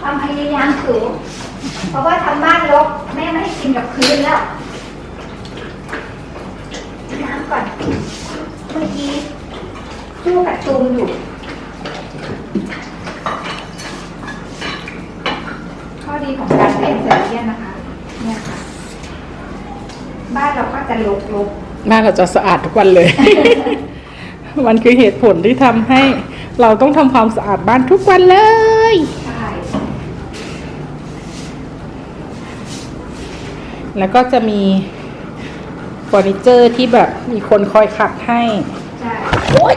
ความพยายามสูง เพราะว่าทำบ้านรกแม่ไม่ให้กินกับพื้นแล้วน้ำก่อน เมื่อกี้สู้กับตูมอยู่ข้อดีของการเลี้ยงเซอร์เรียนนะคะ เนี่ยค่ะ บ้านเราก็จะรกๆบ้านเราจะสะอาดทุกวันเลย มันคือเหตุผลที่ทำให้เราต้องทำความสะอาดบ้านทุกวันเลย ใช่ แล้วก็จะมีเฟอร์นิเจอร์ที่แบบมีคนคอยขัดให้ ใช่โอ๊ย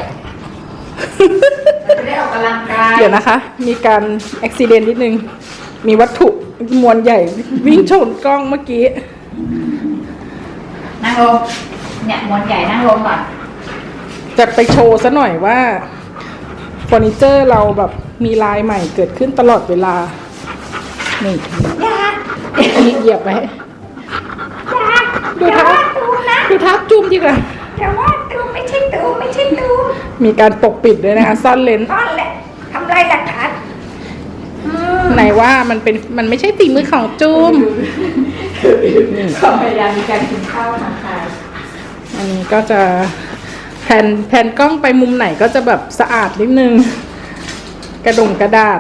เราจะได้ออกกำลังกายเดี๋ยวนะคะ มีการอุบิเหตุนิดนึง มีวัตถุมวลใหญ่ วิ่งชนกล้องเมื่อกี้ นั่งลง เนี่ยมวนใหญ่นั่งลงก่อน จะไปโชว์ซะหน่อยว่าเฟอร์นิเจอร์เราแบบมีลายใหม่เกิดขึ้นตลอดเวลา นี่อย่ามีเหยียบไว้อย่า ดูอย่าเท้าว่าตูมนะดูทับจุ่มดีกว่าอย่าว่าตูมไม่ใช่ตูมไม่ใช่ตูมมีการปกปิดด้วยนะคะซ่อนเลนก้อนแหละทำลายหลักฐานอืมไหนว่ามันเป็นมันไม่ใช่ฝีมือของจุมความพยายามในการกินข้าวของใครอันนี้ก็จะแผ่นแผ่นกล้องไปมุมไหนก็จะแบบสะอาดนิดนึง กระดงกระดาษ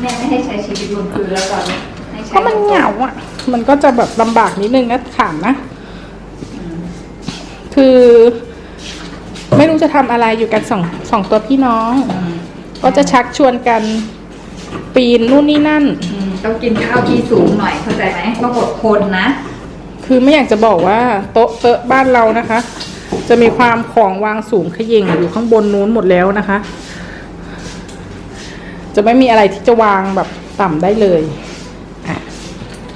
แม่ไม่ให้ใช้ชีวิตบนพื้นแล้วตอนนี้ให้เพใช้ราะมันเหงาอะ มันก็จะแบบลำบากนิดนึงนะถามนะ คือ ไม่รู้จะทำอะไรอยู่กันสองสองตัวพี่น้อง ก็จะชักชวนกันปีนนู่นนี่นั่นอืมต้องกินข้าวที่สูงหน่อยเข้าใจไหมต้องอดทนนะ คือไม่อยากจะบอกว่าโต๊ะเต๊ะบ้านเรานะคะ จะมีความของวางสูงเขย่งอยู่ข้างบนนู้นหมดแล้วนะคะ จะไม่มีอะไรที่จะวางแบบต่ำได้เลยอะ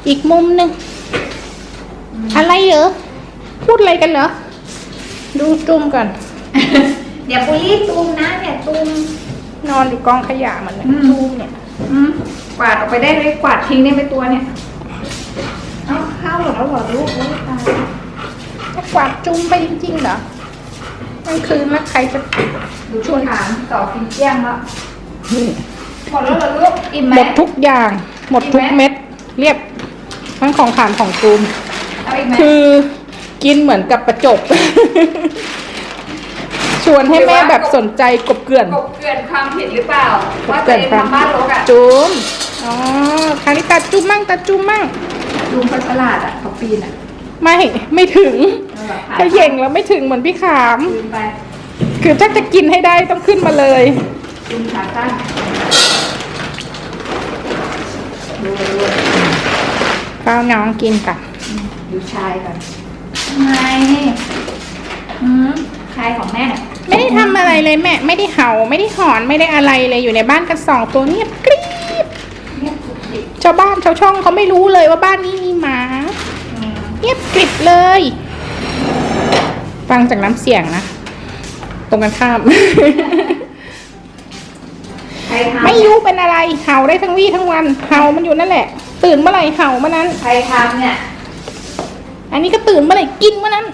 อีกมุมหนึ่งอะไรเหรอ พูดอะไรกันเหรอ ดูจุ่มก่อน เดี๋ยวปุรีตูมนะเนี่ยตูมนอนอยู่กองขยะมันเนี่ยอืมจุ่มเนี่ยอืมกวาดออกไปได้เลยกวาดทิ้งได้ไปตัวเนี่ยเอาข้าวหมดแล้วเหรอลูกโอ้ยตายถ้ากวาดจุ่มไปจริงๆเหรอไม่คืนแล้วใครจะดูชวนถามต่อกินเกี้ยงแล้วนี่หมดแล้วเหรอลูกอิ่มไหมหมดทุกอย่าง หมดทุกอิ่มไหมเม็ด เรียบ ทั้งของขานของจูมเอาอีกไหมคือกินเหมือนกับประจบ ชวนให้แม่แบบสนใจกบเกลื่อน กบเกลื่อนความผิดหรือเปล่ากบว่าเกตัลื่วอนเองความทำบ้านรกอะจูมอ๋อคราวนี้ตาจุ้มมั่งตาจุ้มมั่งลุงเขาฉลาดอะเขาปีนอะไม่ไม่ถึงเอาแบบถ้าเย่งแล้วไม่ถึงเหมือนพี่ขาม ปีนไปคือถ้าจะกินให้ได้ต้องขึ้นมาเลย ลุงขาสั้นดูดู ข้าวน้องกินกันดูชายก่อนทำไมอืมชายของแม่เนี่ยไม่ได้ทำอะไรเลยแม่ ไม่ได้เห่าไม่ได้หอนไม่ได้อะไรเลยอยู่ในบ้านกันสองตัวเงียบกริบเงียบสุดดิชาวบ้านชาวช่องเขาไม่รู้เลยว่าบ้านนี้มีหมาอืมเงียบกริบเลย ฟังจากน้ำเสียงนะตรงกันข้ามใครทำไม่รู้เป็นอะไรเห่าได้ทั้งวี่ทั้งวันเห่ามันอยู่นั่นแหละ ตื่นเมื่อไหร่เห่าเมื่อนั้น ใครทำเนี่ย อันนี้ก็ตื่นเมื่อไหร่กินเมื่อนั้น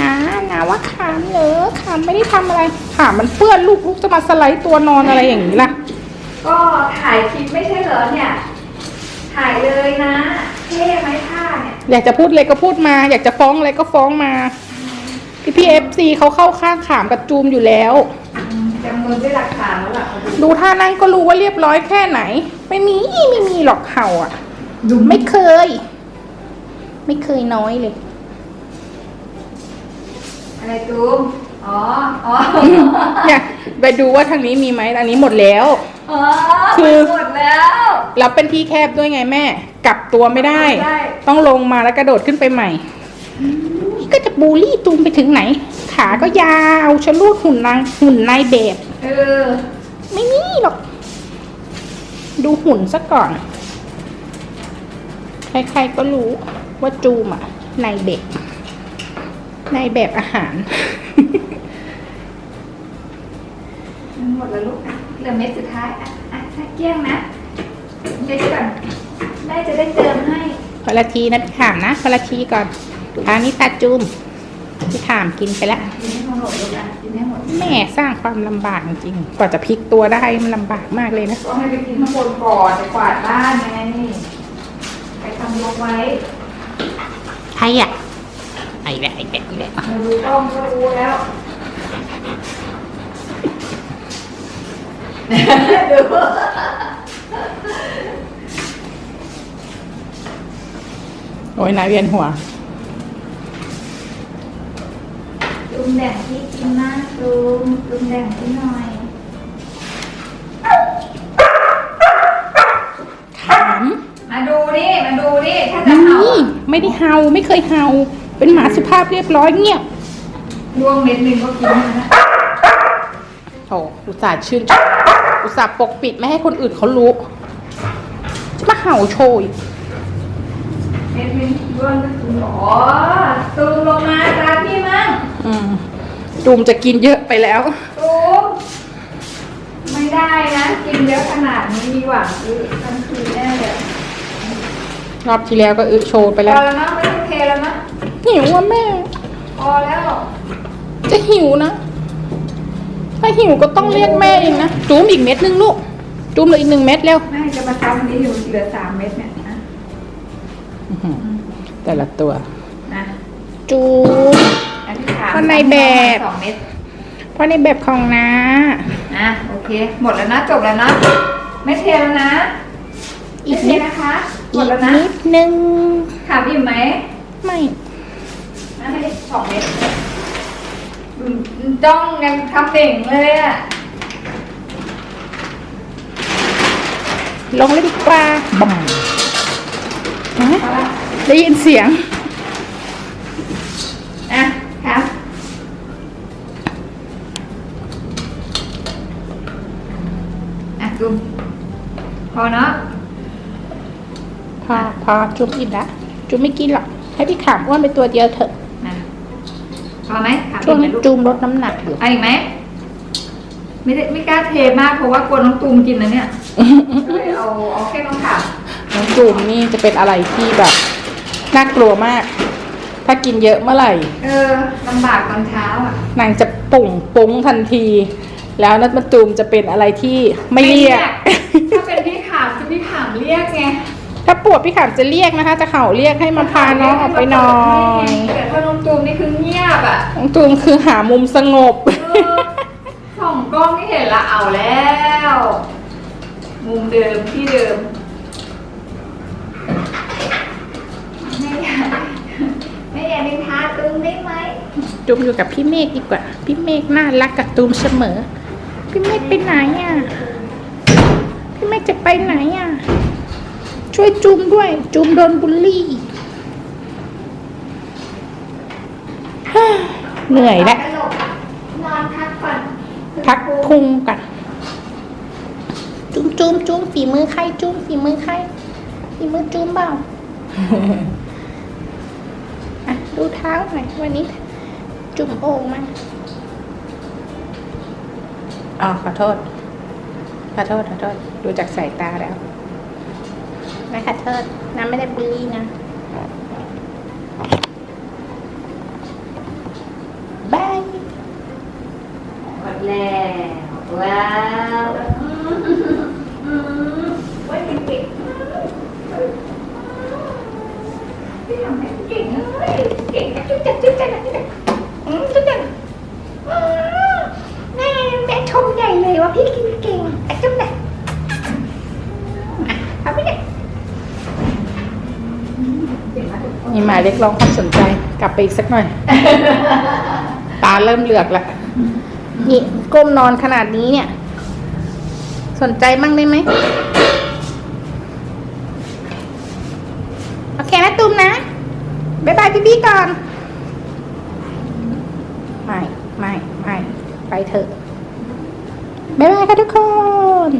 นะนะว่าขามเหรอขามไม่ได้ทำอะไรขามมันเปื้อนลูกลูกจะมาสไลด์ตัวนอนอะไรอย่างนี้ล่ะ ก็ถ่ายคลิปไม่ใช่เหรอเนี่ย ถ่ายเลยนะเท่ไหมท่าเนี่ย อยากจะพูดอะไรก็พูดมา อยากจะฟ้องอะไรก็ฟ้องมาพี่พีเอฟซีเขาเข้าข้างขามกับจูมอยู่แล้วอืม จำมือด้วยหลักฐานแล้วล่ะเขาดูดูท่านั่งก็รู้ว่าเรียบร้อยแค่ไหน ไม่มีไม่มีหรอกเห่าอะ ดูไม่เคย ไม่เคยน้อยเลย อะไรตูมอ๋อ อ๋อเนี่ยไปดูว่าทางนี้มีไหมอันนี้หมดแล้ว อ๋อคือหมดแล้วแล้วเป็นที่แคบด้วยไงแม่ กลับตัวไม่ได้ไม่ได้ ต้องลงมาแล้วกระโดดขึ้นไปใหม่นี่ก็ จะบูลลี่ตูมไปถึงไหน ขาก็ยาวชะลูดหุ่นนางหุ่นนายแบบ เออ ไม่มีหรอก ดูหุ่นซะก่อน ใครๆก็รู้ว่าจูมอะนายแบบนายแบบอาหารหมดแล้วลูกอะเหลือเม็ดสุดท้ายอะอะถ้าเกลี้ยงนะเดี๋ยวก่อนได้จะได้เติมให้พละทีนะพี่ขามนะพละทีก่อน อันนี้ตาจูมพี่ขามกินไปแล้วกินให้หมดลูกอะกินให้หมดแม่สร้างความลำบากจริงๆกว่าจะพลิกตัวได้มันลำบากมากเลยนะ ก็ให้ไปกินข้างบนก่อนจะกวาดบ้านไงไปทำลงไว้ใครอะไอ้แหละไอ้แหละไอ้แหละมาดูกล้องก็รู้แล้วดูโอ้ยนายเวียนหัว ตุ้ม แดงที่กินนะตุ้มตุ้มแดงที่หน่อยถามมาดูดิมาดูดิถ้าจะเห่านี่ไม่ได้เห่าไม่เคยเห่าเป็นหมาสุภาพเรียบร้อยเงียบล่วงเม็ดหนึ่งก็กินแล้วนะโอ้อุตส่าห์ชื่นชมอุตส่าห์ปกปิดไม่ให้คนอื่นเขารู้จะมาเห่าโชยเม็ดหนึ่งล่วงก็กินอ๋อตุ้มลงมาตามพี่มั่ง อืมตูมจะกินเยอะไปแล้วตุ้มไม่ได้นะ กินเยอะขนาดนี้มีหวังคือทันทีแน่เลยรอบที่แล้วก็อึโชว์ไปพแล้ว อแล้วนะไม่ต้องเทแล้วนะหิวอะแม่ พอแล้วจะหิวนะ ถ้าหิวก็ต้องเรียกแม่เองนะจูมอีกเม็ดนึงลูกจูมเหลืออีกหนึ่งเม็ดเร็ว แม่จะมาทำอันนี้อยู่เหลือสามเม็ดเนี่ยนะอื้อหือแต่ละตัวนะ จูม อันที่สามข้างในแบบ สองเม็ดเพราะในแบบของน้า อะโอเค หมดแล้วนะจบแล้วนะไม่เทแล้วนะอีไม่กเทนิดนะคะหมอีดกแล้วนะนิดนึง ถามอิ่มไหมไม่นะให้สองเม็ดอืมจ้องกันทำเด่งเลยอะลงเลยดีกว่าบังฮะเอาละได้ยินเสียง อะครับอะจุ่ม พอเนาะพอพอจุ๊บอิ่มละจุ๊บไม่กินหรอกให้พี่ขามอ้วนไปตัวเดียวเถอะนะพอไหมถามช่วงอิ่มไหมนี้ลูกจูมลดน้ำหนักอยู่เอาอีกไหมไม่ได้ไม่กล้าเทมากเพราะว่ากลัวน้องตูมกินนะเนี่ยก็เลยเอาเอาแค่น้องถามน้องจูมนี่จะเป็นอะไรที่แบบน่ากลัวมาก ถ้ากินเยอะเมื่อไหร่ เออลำบากตอนเช้าอะนางจะปุ่งปุ้งทันที แล้วนัดมาตูมจะเป็นอะไรที่ไม่เรียกถ้าเป็นพี่ขามจะ พี่ขามเรียกไงถ้าปวดพี่ขามจะเรียกนะคะ จะเข่าเรียกให้มาพาน้องออกไปนอนแต่ถ้าน้องตูมนี่คือเงียบอะน้องตูมคือหามุมสงบเออส่องกล้องนี่เห็นละเอาแล้ว มุมเดิมที่เดิมไม่อยากไม่อยากนินทาตูมได้ไหมตูมอยู่กับพี่เมฆดีกว่า พี่เมฆน่ารักกับตูมเสมอ พี่เมฆไปไหนอะพี่เมฆ จะไปไหนอะ ช่วยจูมด้วยจูมโดนบูลลี่ฮ่าเหนื่อยแล้วนอนพักก่อนพักพุงกัน จุ้มจุ้มจุ้มฝีมือใครจุ้มฝีมือใครฝีมือจุ้มเปล่าอะดูเท้าหน่อยวันนี้ จุ่มโอ่งมาอ๋อขอโทษ ขอโทษขอโทษดูจากสายตาแล้วไม่ขอโทษน้ำไม่ได้บูลลี่นะบายหมดแล้วว้าวอืมไว้เก่งๆพี่ทำให้เก่งเลยเก่งจุ๊บจับจุ๊บจับจุ๊บจับอืมจุ๊บจับอืมแม่แม่ชมใหญ่เลยว่าพี่กินเก่งอะจุ๊บจับอะเอาไปเลยเก่งมากทุกคน มีหมายเรียกร้องความสนใจ กลับไปอีกสักหน่อย ตาเริ่มเหลือกแล้วนี่ก้มนอนขนาดนี้เนี่ย สนใจมั่งได้ไหมโอเคนะตุ้มนะบ๊ายบายพี่บี้ก่อน ไม่ ไม่ ไม่ ไปเถอะบ๊ายบายค่ะทุกคน